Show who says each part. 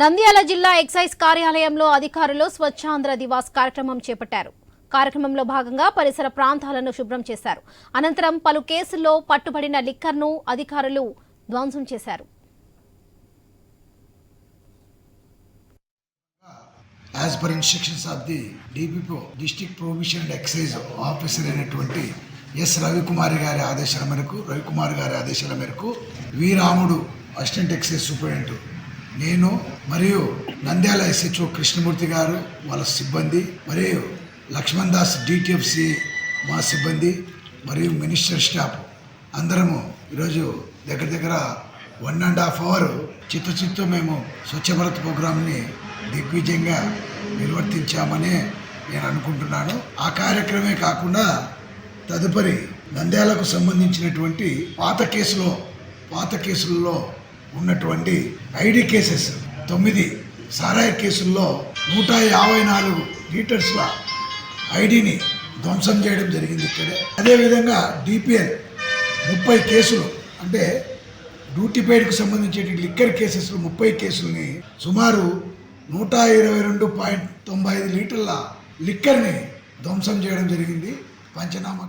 Speaker 1: నంద్యాల జిల్లా ఎక్సైజ్ కార్యాలయంలో అధికారులు స్వచ్ఛాంధ్ర దివాస్ కార్యక్రమం చేపట్టారు. కార్యక్రమంలో భాగంగా పరిసర ప్రాంతాలను శుభ్రం చేశారు. అనంతరం పలు కేసుల్లో పట్టుబడిన లిక్కర్ను అధికారులు ధ్వంసం చేశారు.
Speaker 2: As per instructions of the DPO district prohibition and excise officer అయినటువంటి ఎస్ రవికుమార్ గారి ఆదేశాల మేరకు రవికుమార్ గారి ఆదేశాల మేరకు వి రాముడు అసిస్టెంట్ ఎక్సైజ్ సూపరింటెండెంట్ నేను మరియు నంద్యాల ఎస్హెచ్ఓ కృష్ణమూర్తి గారు వాళ్ళ సిబ్బంది మరియు లక్ష్మణ్ దాస్ డిటిఎఫ్సి మా సిబ్బంది మరియు మినిస్టర్ స్టాఫ్ అందరము ఈరోజు దగ్గర దగ్గర వన్ అండ్ హాఫ్ అవర్ చిత్తు చిత్తు మేము స్వచ్ఛ భారత్ ప్రోగ్రామ్ని దిగ్విజయంగా నిర్వర్తించామని నేను అనుకుంటున్నాను. ఆ కార్యక్రమే కాకుండా తదుపరి నంద్యాలకు సంబంధించినటువంటి పాత కేసులో పాత కేసుల్లో ఉన్నటువంటి ఐడి కేసెస్ తొమ్మిది సారాయి కేసుల్లో నూట యాభై నాలుగు లీటర్స్ల ఐడిని ధ్వంసం చేయడం జరిగింది ఇక్కడే. అదేవిధంగా డిపిఎల్ ముప్పై కేసులు అంటే డ్యూటీ పెయిడ్కు సంబంధించిన లిక్కర్ కేసెస్లో ముప్పై కేసుల్ని సుమారు నూట ఇరవై రెండు పాయింట్ తొంభై ఐదు లీటర్ల లిక్కర్ని ధ్వంసం చేయడం జరిగింది. పంచనామా